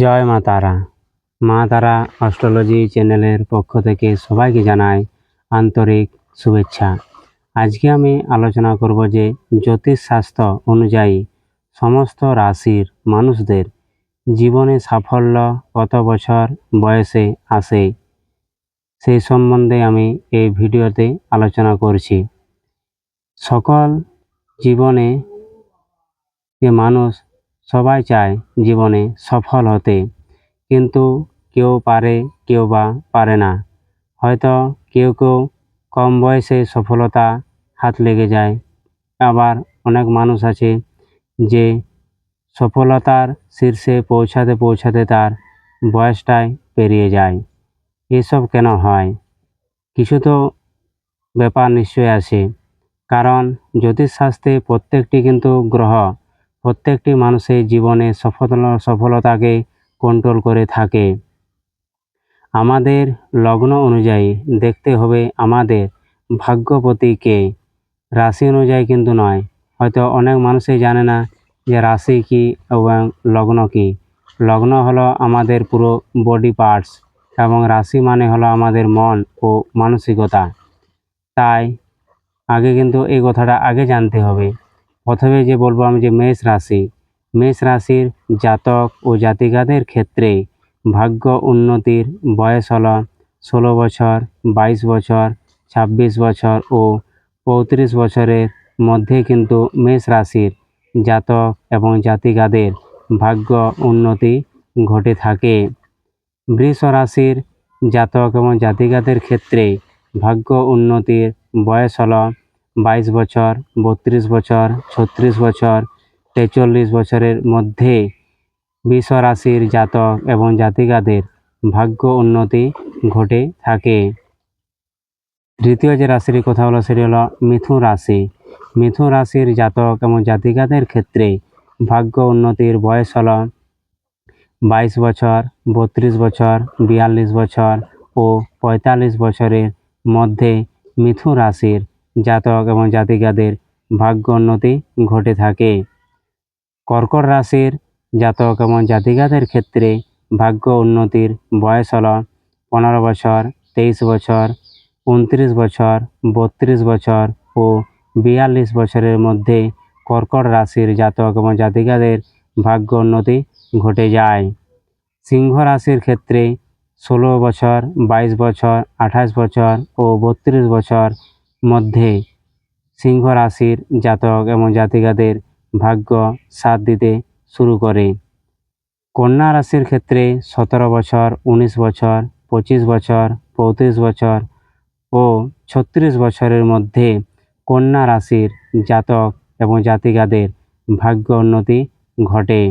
জয় মা তারা। মা তারা অস্ট্রোলজি চ্যানেলের পক্ষ থেকে সবাইকে জানাই আন্তরিক শুভেচ্ছা। আজকে আমি আলোচনা করব যে জ্যোতিষশাস্ত্র অনুযায়ী সমস্ত রাশির মানুষদের জীবনে সাফল্য কত বছর বয়সে আসে সেই সম্বন্ধে আমি এই ভিডিওতে আলোচনা করছি। সকল জীবনে যে মানুষ সবাই চায় জীবনে সফল হতে। কিন্তু কেউ পারে, কেউ বা পারে না। হয়তো কেউ কেউ কম বয়সে সফলতা হাত লেগে যায়। আবার অনেক মানুষ আছে যে সফলতার শীর্ষে পৌঁছাতে পৌঁছাতে তার বয়সটাই পেরিয়ে যায়। এসব কেন হয়? কিছু তো ব্যাপার নিশ্চয় আছে। কারণ জ্যোতিষশাস্ত্রে প্রত্যেকটি কিন্তু গ্রহ প্রত্যেকটি মানুষের জীবনে সফল সফলতাকে কন্ট্রোল করে থাকে। আমাদের লগ্ন অনুযায়ী দেখতে হবে আমাদের ভাগ্যপতিকে রাশি অনুযায়ী কিন্তু নয়। হয়তো অনেক মানুষই জানে না যে রাশি কি এবং লগ্ন কি। লগ্ন হলো আমাদের পুরো বডি পার্টস এবং রাশি মানে হলো আমাদের মন ও মানসিকতা। তাই আগে কিন্তু এই কথাটা আগে জানতে হবে। প্রথমে যে বলব আমি যে মেষ রাশি, মেষ রাশির জাতক ও জাতিকাদের ক্ষেত্রে ভাগ্য উন্নতির বয়স হল ষোলো বছর, বাইশ বছর, ছাব্বিশ বছর ও পঁয়ত্রিশ বছরের মধ্যে কিন্তু মেষ রাশির জাতক এবং জাতিকাদের ভাগ্য উন্নতি ঘটে থাকে। বৃষ রাশির জাতক এবং জাতিকাদের ক্ষেত্রে ভাগ্য উন্নতির বয়স হলো বাইশ বছর, বত্রিশ বছর, ছত্রিশ বছর, তেচল্লিশ বছরের মধ্যে বৃষ রাশির জাতক এবং জাতিকাদের ভাগ্য উন্নতি ঘটে থাকে। তৃতীয় যে রাশির কথা হলো সেটি হলো মিথুন রাশি। মিথুন রাশির জাতক এবং জাতিকাদের ক্ষেত্রে ভাগ্য উন্নতির বয়স হল বাইশ বছর, বত্রিশ বছর, বিয়াল্লিশ বছর ও পঁয়তাল্লিশ বছরের মধ্যে মিথুন রাশির জাতক এবং জাতিকাদের ভাগ্য উন্নতি ঘটে থাকে। কর্কট রাশির জাতক এবং জাতিকাদের ক্ষেত্রে ভাগ্য উন্নতির বয়স হল পনেরো বছর, তেইশ বছর, উনত্রিশ বছর, বত্রিশ বছর ও বিয়াল্লিশ বছরের মধ্যে কর্কট রাশির জাতক এবং জাতিকাদের ভাগ্য উন্নতি ঘটে যায়। সিংহ রাশির ক্ষেত্রে ষোলো বছর, বাইশ বছর, আঠাশ বছর ও বত্রিশ বছর মধ্যে সিংহ রাশির জাতক এবং জাতিকাদের ভাগ্য সাথ দিতে শুরু করে। কন্যা রাশির ক্ষেত্রে সতেরো বছর, উনিশ বছর, পঁচিশ বছর, পঁয়ত্রিশ বছর ও ছত্রিশ বছরের মধ্যে কন্যা রাশির জাতক এবং জাতিকাদের ভাগ্য উন্নতি ঘটে।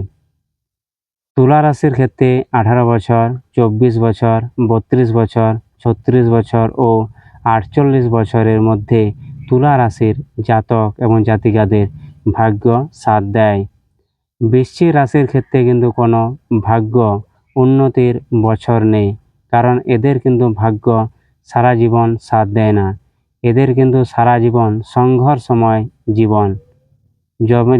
তুলা রাশির ক্ষেত্রে আঠারো বছর, চব্বিশ বছর, বত্রিশ বছর, ছত্রিশ বছর ও আটচল্লিশ বছরের মধ্যে তুলা রাশির জাতক এবং জাতিকাদের ভাগ্য সাথ দেয়। বৃশ্চিক রাশির ক্ষেত্রে কিন্তু কোনো ভাগ্য উন্নতির বছর নেই, কারণ এদের কিন্তু ভাগ্য সারা জীবন সাথ দেয় না। এদের কিন্তু সারা জীবন সংঘর্ষময় জীবন।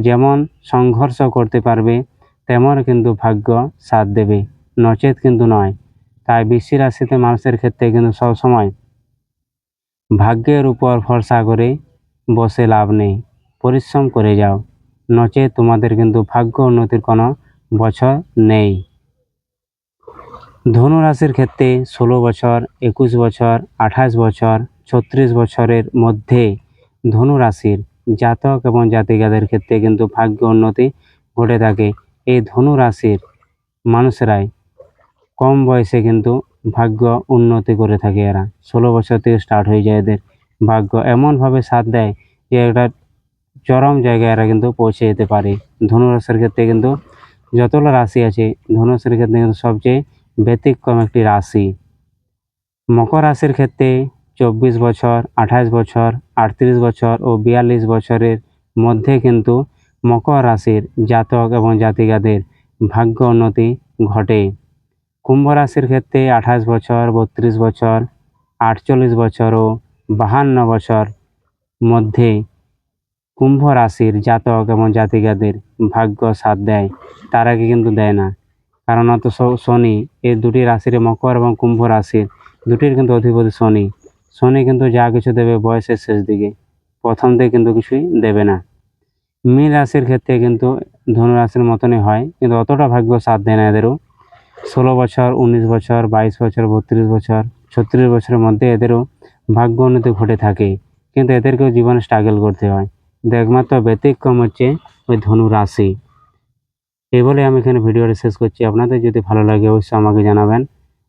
যেমন- সংঘর্ষ করতে পারবে, তেমন কিন্তু ভাগ্য সাথ দেবে, নচেত কিন্তু নয়। তাই বৃশ্চিক রাশিতে মানুষের ক্ষেত্রে কিন্তু সবসময় ভাগ্যের উপর ভরসা করে বসে লাভ নেই। পরিশ্রম করে যাও। নচেত তোমাদের কিন্তু ভাগ্য উন্নতির কোনো বছর নেই। ধনু রাশির ক্ষেত্রে ষোলো বছর, একুশ বছর, আঠাশ বছর, ছত্রিশ বছরের মধ্যে ধনু রাশির জাতক এবং জাতিকাদের ক্ষেত্রে কিন্তু ভাগ্য উন্নতি ঘটে থাকে। এই ধনু রাশির মানুষেরাই কম বয়সে কিন্তু ভাগ্য উন্নতি করে থাকে এরা। ষোলো বছর থেকে স্টার্ট হয়ে যায় এদের। ভাগ্য এমনভাবে সাথ দেয় যে একটা চরম জায়গায় এরা কিন্তু পৌঁছে যেতে পারে। ধনুরাশির ক্ষেত্রে কিন্তু যতগুলো রাশি আছে, ধনুরাশির ক্ষেত্রে কিন্তু সবচেয়ে ব্যতিক্রম একটি রাশি। মকর রাশির ক্ষেত্রে চব্বিশ বছর, আঠাশ বছর, আটত্রিশ বছর ও বিয়াল্লিশ বছরের মধ্যে কিন্তু মকর রাশির জাতক এবং জাতিকাদের ভাগ্য উন্নতি ঘটে। কুম্ভ রাশির ক্ষেত্রে আঠাশ বছর, বত্রিশ বছর, আটচল্লিশ বছর ও বাহান্ন বছর মধ্যে কুম্ভ রাশির জাতক এবং জাতিকাদের ভাগ্য সাথ দেয়। তার আগে কিন্তু দেয় না। কারণ অত শনি এই দুটি রাশির মকর এবং কুম্ভ রাশির দুটির কিন্তু অধিপতি শনি। শনি কিন্তু যা কিছু দেবে বয়সের শেষ দিকে, প্রথম দিকে কিন্তু কিছুই দেবে না। মীন রাশির ক্ষেত্রে কিন্তু ধনু রাশির মতনই হয়, কিন্তু অতটা ভাগ্য সাথ দেয় না এদেরও। ষোলো বছর, উনিশ বছর, বাইশ বছর, বত্রিশ বছর, ছত্রিশ বছরের মধ্যে এদেরও ভাগ্য উন্নতি ঘটে থাকে। কিন্তু এদেরকেও জীবনে স্ট্রাগল করতে হয়। কিন্তু একমাত্র ব্যতিক্রম হচ্ছে ওই ধনু রাশি। এই বলে আমি এখানে ভিডিওটা শেষ করছি। আপনাদের যদি ভালো লাগে অবশ্যই আমাকে জানাবেন।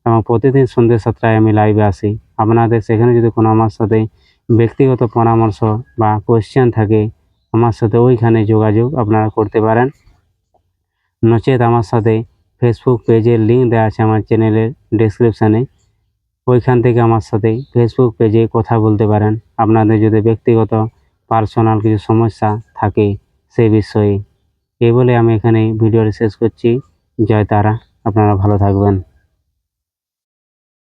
এবং প্রতিদিন সন্ধ্যে সাতটায় আমি লাইভে আসি। আপনাদের সেখানে যদি কোনো আমার সাথে ব্যক্তিগত পরামর্শ বা কোয়েশ্চেন থাকে, আমার সাথে ওইখানে যোগাযোগ আপনারা করতে পারেন। নচেত আমার সাথে ফেসবুক পেজের লিঙ্ক দেওয়া আছে আমার চ্যানেলের ডেসক্রিপশানে ওইখান থেকে আমার সাথে ফেসবুক পেজে কথা বলতে পারেন। আপনাদের যদি ব্যক্তিগত পার্সোনাল কিছু সমস্যা থাকে সেই বিষয়ে। এই বলে আমি এখানে ভিডিওটি শেষ করছি। জয় তারা। আপনারা ভালো থাকবেন।